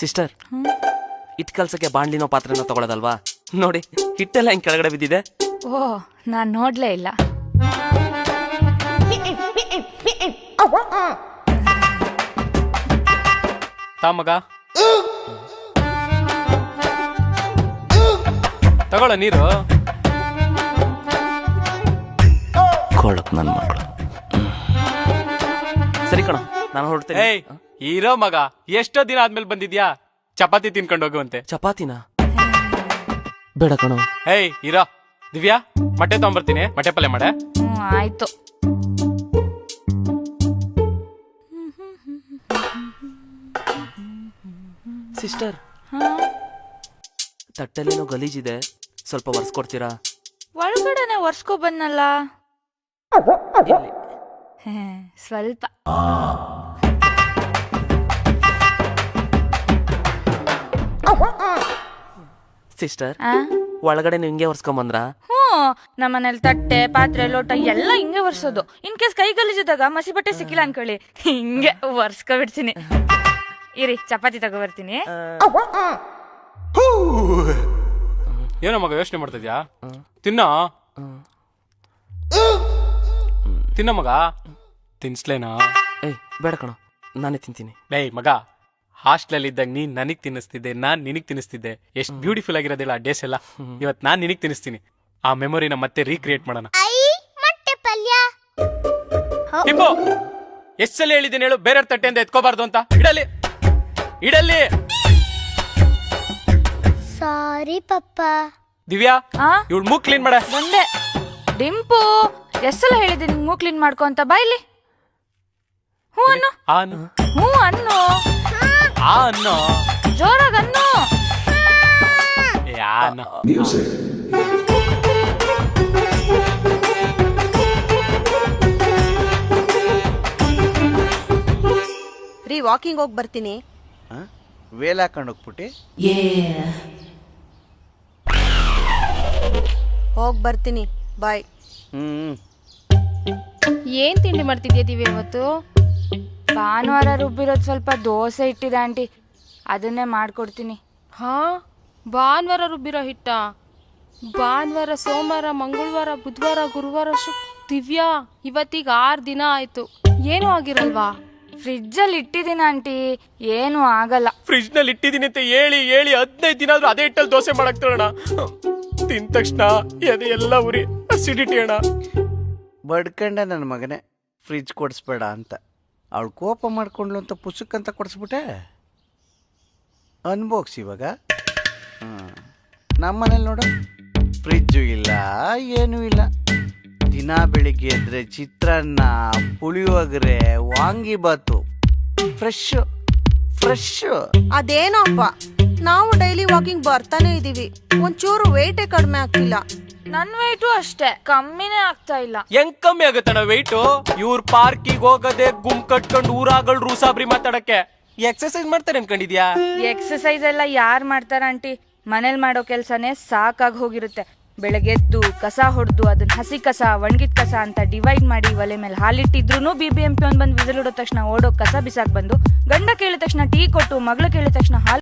Sister hit ಕಲ್ಸಕ್ಕೆ ಬಾಂಡ್ಲಿನೋ ಪಾತ್ರನ ತಗೊಳ್ಳೋದಲ್ವಾ ನೋಡಿ ಹಿಟ್ಟೆಲ್ಲ ಹಿಂಗ್ ಕೆಳಗಡೆ ಬಿದ್ದಿದೆ. ಓ ನಾನ್ ನೋಡ್ಲೇ ಇಲ್ಲ. ತಾ ಮಗ. ತಗೊಳ್ಳೋ ನೀರು. ಕೊಳಕ್ ನನ್ ಮಕ್ಕಳು ಸರಿ ಕಣ ನಾನು ಹೊರಡ್ತೇನೆ. ಏಯ್ ಇರೋ ಮಗ ಎಷ್ಟೋ ದಿನ ಆದ್ಮೇಲೆ ಬಂದಿದ್ಯಾ? ಚಪಾತಿ ತಿನ್ಕೊಂಡು ಹೋಗುವಂತೆ. ಚಪಾತಿನ? ಬೇಡ ಕಣೋ. ಏಯ್ ಇರೋ. ದಿವ್ಯಾ ಮೊಟ್ಟೆ ತಗೊಂಬರ್ತೀನಿ. ಮೊಟ್ಟೆ ಪಲ್ಯ ಮಾಡೆ. ಹ್ಮ್ ಆಯ್ತು. ಸಿಸ್ಟರ್. ಹಾ? ತಟ್ಟೆಲ್ಲೇನೋ ಗಲೀಜಿದೆ. ಸ್ವಲ್ಪ ಒರೆಸ್ಕೊಡ್ತೀರಾ? ಒಳಗಡೆನೆ ಒರ್ಸ್ಕೊ. ಹೇ, ಸ್ವಲ್ಪ. ಸಿಸ್ಟರ್? ಒಳಗಡೆ ನೀವು ಹಿಂಗೆ ಒರೆಸ್ಕೊಂಬಂದ್ರಾ? ಹ್ಞೂ ನಮ್ಮನೇಲಿ ತಟ್ಟೆ ಪಾತ್ರೆ ಲೋಟ ಎಲ್ಲ ಹಿಂಗೆ ಒರ್ಸೋದು. ಇನ್ ಕೇಸ್ ಕೈ ಗಲೀಜಿದಾಗ ಮಸಿ ಬಟ್ಟೆ ಸಿಕ್ಕಿಲ್ಲ ಅನ್ಕೊಳ್ಳಿ. ಹಿಂಗೆ ಒರ್ಸ್ಕೊಬಿಡ್ತೀನಿ. ಇರಿ ಚಪಾತಿ ತಗೋಬರ್ತೀನಿ ಏನೋ ಮಗ ಯೋಚನೆ ಮಾಡ್ತಿದ್ಯಾ? ತಿನ್ನ. ತಿನ್ನ ಮಗ. ತಿನ್ಸ್ಲೇನಾ? ಏಯ್ ಬೇಡ ಕಣೋ. ನಾನೇ ತಿಂತೀನಿ. ಏಯ್ ಮಗ. ಹಾಸ್ಟೆಲ್ ಇದ್ದಾಗ ನೀನ್ ನನಗ್ ತಿನ್ನಿಸ್ತಿದ್ದೆ ನಾನ್ ನಿನಗ್ ತಿನ್ನಿಸ್ತಿದ್ದೆ. ಎಷ್ಟು ಬ್ಯೂಟಿಫುಲ್ ಆಗಿರೋದಿಲ್ಲ ಆ ಡೇಸ್ ಎಲ್ಲ. ಇವತ್ ನಾನ್ ನಿನಗ್ ತಿನ್ನಿಸ್ತೀನಿ. ಆ ಮೆಮೊರಿನ ಮತ್ತೆ ರೀಕ್ರಿಯೇಟ್ ಮಾಡೋಣ. ಮೊಟ್ಟೆ ಪಲ್ಯ. ಟಿಪ್ಪು ಎಷ್ಟು ಸಲ ಹೇಳಿದ್ದೀನಿ ಹೇಳು ಬೇರೆ ತಟ್ಟೆಯಿಂದ ಎತ್ಕೋಬಾರ್ದು ಅಂತ. ಇಡಲಿ ಇಡಲಿ. ಸಾರಿ ಪಪ್ಪ. ದಿವ್ಯಾ ಆ? ಇವಳು ಮೂಗ್ ಕ್ಲೀನ್ ಮಾಡ. ಮುಂದೆ ಡಿಂಪು ಎಷ್ಟೆಲ್ಲ ಹೇಳಿದೆ ನಿಂಗೆ ಮೂ ಕ್ಲೀನ್ ಮಾಡ್ಕೊ ಅಂತ ಬಾಯ್ಲಿ ಹ್ಞೂ ಅನ್ನು. ಆ ಅನ್ನು. ಹ್ಞೂ ಅನ್ನು. ಅನ್ನೋ. ಜೋರಾಗ ಅನ್ನು ಏ, ಆ ಅನ್ನೋ. ರೀ ವಾಕಿಂಗ್ ಹೋಗಿ ಬರ್ತೀನಿ. ವೇಲ್ ಹಾಕೊಂಡು ಹೋಗ್ಬಿಟ್ಟು? ಹೋಗಿ ಬರ್ತೀನಿ. ಬಾಯ್ ಹ್ಮ್. ಏನ್ ತಿಂಡಿ ಮಾಡ್ತಿದ್ಯಾ ದಿವ್ಯ ಇವತ್ತು? ಭಾನುವಾರ ರುಬ್ಬಿರೋದು ಸ್ವಲ್ಪ ದೋಸೆ ಇಟ್ಟಿದೆ ಆಂಟಿ. ಅದನ್ನೇ ಮಾಡ್ಕೊಡ್ತೀನಿ. ಹಾ? ಭಾನುವಾರ ರುಬ್ಬಿರೋ ಹಿಟ್ಟ. ಭಾನುವಾರ ಸೋಮವಾರ ಮಂಗಳವಾರ ಬುಧವಾರ ಗುರುವಾರ ಶು ದಿವ್ಯಾ ಇವತ್ತೀಗ ಆರು ದಿನ ಆಯ್ತು. ಏನೂ ಆಗಿರಲ್ವಾ? ಫ್ರಿಜ್ಜಲ್ಲಿ ಇಟ್ಟಿದ್ದೀನಿ ಆಂಟಿ ಏನೂ ಆಗಲ್ಲ. ಫ್ರಿಜ್ನಲ್ಲಿ ಇಟ್ಟಿದ್ದೀನಿ ಅಂತ ಹೇಳಿ ಹೇಳಿ ಹದಿನೈದು ದಿನ ಆದ್ರೂ ಅದೇ ಹಿಟ್ಟಲ್ಲಿ ದೋಸೆ ಮಾಡಕ್ ತರೋಣ ತಿಂದ ತಕ್ಷಣ ಎದೆ ಎಲ್ಲ ಉರಿ ಅಸಿಡಿಟಿ ಅಣ್ಣ. ಬಡ್ಕಂಡ ನನ್ನ ಮಗನೇ ಫ್ರಿಜ್ ಕೊಡಿಸ್ಬೇಡ ಅಂತ. ಅವಳು ಕೋಪ ಮಾಡ್ಕೊಂಡ್ಲು ಅಂತ ಪುಸ್ತಕ ಅಂತ ಕೊಡಿಸ್ಬಿಟ್ಟೆ. ಅನ್ಬೋಗ್ಸಿ ಇವಾಗ. ನಮ್ಮ ಮನೇಲಿ ನೋಡು. ಫ್ರಿಜ್ಜು ಇಲ್ಲ ಏನೂ ಇಲ್ಲ. ದಿನ ಬೆಳಿಗ್ಗೆ ಎದ್ರೆ ಚಿತ್ರಾನ್ನ ಪುಳಿಯೋಗರೆ ವಾಂಗಿಬಾತು ಫ್ರೆಶ್ ಫ್ರೆಶ್ ಅದೇನಪ್ಪ? ನಾವು ಡೈಲಿ ವಾಕಿಂಗ್ ಬರ್ತಾನೆ ಇದೀವಿ. ಒಂಚೂರು ವೆಯ್ಟೇ ಕಡಿಮೆ ಆಗ್ತಿಲ್ಲ. ನನ್ನ ವೆಯ್ಟು ಅಷ್ಟೇ ಕಮ್ಮಿನೇ ಆಗ್ತಾ ಇಲ್ಲ. ಹೆಂಗ್ ಕಮ್ಮಿ ಆಗುತ್ತಣ್ಣ ವೆಯ್ಟು ಇವ್ರ ಪಾರ್ಕಿಗೆ ಹೋಗದೆ ಗುಮ್ ಕಟ್ಕೊಂಡು ಊರಾಗಳು ರೂಸಾಬ್ರಿ ಮಾತಾಡಕ್ಕೆ. ಎಕ್ಸರ್ಸೈಸ್ ಮಾಡ್ತಾರೆ ಅನ್ಕೊಂಡಿದ್ಯಾ? ಎಕ್ಸಸೈಸ್ ಎಲ್ಲ ಯಾರು ಮಾಡ್ತಾರ ಆಂಟಿ? ಮನೇಲಿ ಮಾಡೋ ಕೆಲಸನೇ ಸಾಕಾಗಿ ಹೋಗಿರುತ್ತೆ. ಬೆಳಗ್ಗೆ ಎದ್ದು ಕಸ ಹೊಡೆದು ಅದನ್ನ ಹಸಿ ಕಸ, ಒಣಗಿದ ಕಸ ಅಂತ ಡಿವೈಡ್ ಮಾಡಿ ಒಲೆ ಮೇಲೆ ಹಾಲಿಟ್ಟಿದ್ರು ಬಿ ಬಿ ಎಂ ಪಿ ಒಂದು ತಕ್ಷಣ ಓಡೋ ಕಸ ಬಿಸಾಕ್ ಬಂದು ಗಂಡ ಕೇಳಿದ ತಕ್ಷಣ ಟೀ ಕೊಟ್ಟು, ಮಗಳು ಕೇಳಿದ ತಕ್ಷಣ ಹಾಲು